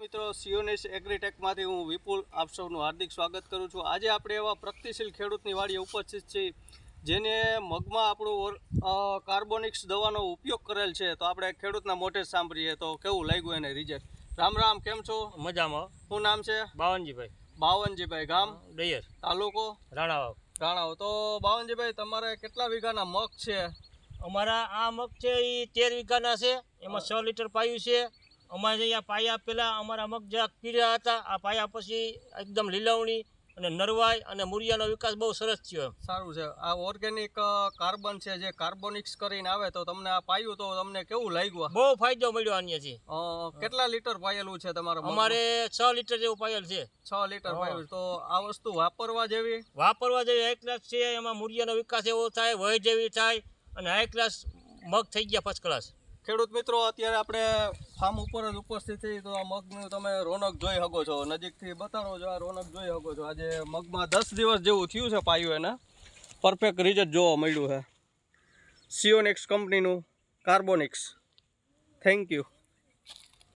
મિત્રો સિયોનિસ એગ્રીટેકમાંથી હું વિપુલ આપ સૌનું હાર્દિક સ્વાગત કરું છું. આજે આપણે એવા પ્રગતિશીલ ખેડૂતની વાડીએ ઉપસ્થિત છીએ જેને મગમાં આપણું કાર્બોનિક્સ દવાનો ઉપયોગ કરેલ છે. તો આપણે ખેડૂતના મોઢે સાંભળીએ. તો કેવું લાગ્યું એને રિઝલ્ટ રામ રામ કેમ છો? મજામાં. શું નામ છે? બાવનજીભાઈ. બાવનજીભાઈ ગામ? દૈયર તાલુકો? રાણાવાવ. રાણાવ તો બાવનજીભાઈ તમારે કેટલા વીઘાના મગ છે? અમારા આ મગ છે એ તેર વીઘાના છે. એમાં છ લીટર પાયું છે. અમારે અહીંયા પાયા પહેલાં અમારા જરાક પીળા હતા આ પાયા પછી એકદમ લીલવણી અને નરવાઈ અને મુરિયાનો વિકાસ બહુ સરસ થયો એમ. સારું છે. આ ઓર્ગેનિક કાર્બન છે જે કાર્બોનિક્સ કરીને આવે તો તમને આ પાયું તો તમને કેવું લાગ્યું બહુ ફાયદો મળ્યો આની કેટલા લીટર પાયેલું છે તમારે અમારે છ લીટર જેવું પાયેલ છે. છ લીટર પાયેલું. તો આ વસ્તુ વાપરવા જેવી? વાપરવા જેવી હાઈ ક્લાસ છે એમાં મૂરિયાનો વિકાસ એવો થાય વય જેવી થાય અને હાઈ ક્લાસ મગ થઈ ગયા ફર્સ્ટ ક્લાસ ખેડૂત મિત્રો, અત્યારે આપણે ફાર્મ ઉપર જ ઉપસ્થિત છીએ. તો આ મગનું તમે રોનક જોઈ શકો છો. નજીકથી બતાડો છો આ રોનક જોઈ શકો છો. આજે મગમાં દસ દિવસ જેવું થયું છે પાયું એને. પરફેક્ટ રિઝલ્ટ જોવા મળ્યું છે. સિયોનિક્સ કંપનીનું કાર્બોનિક્સ થેન્ક યુ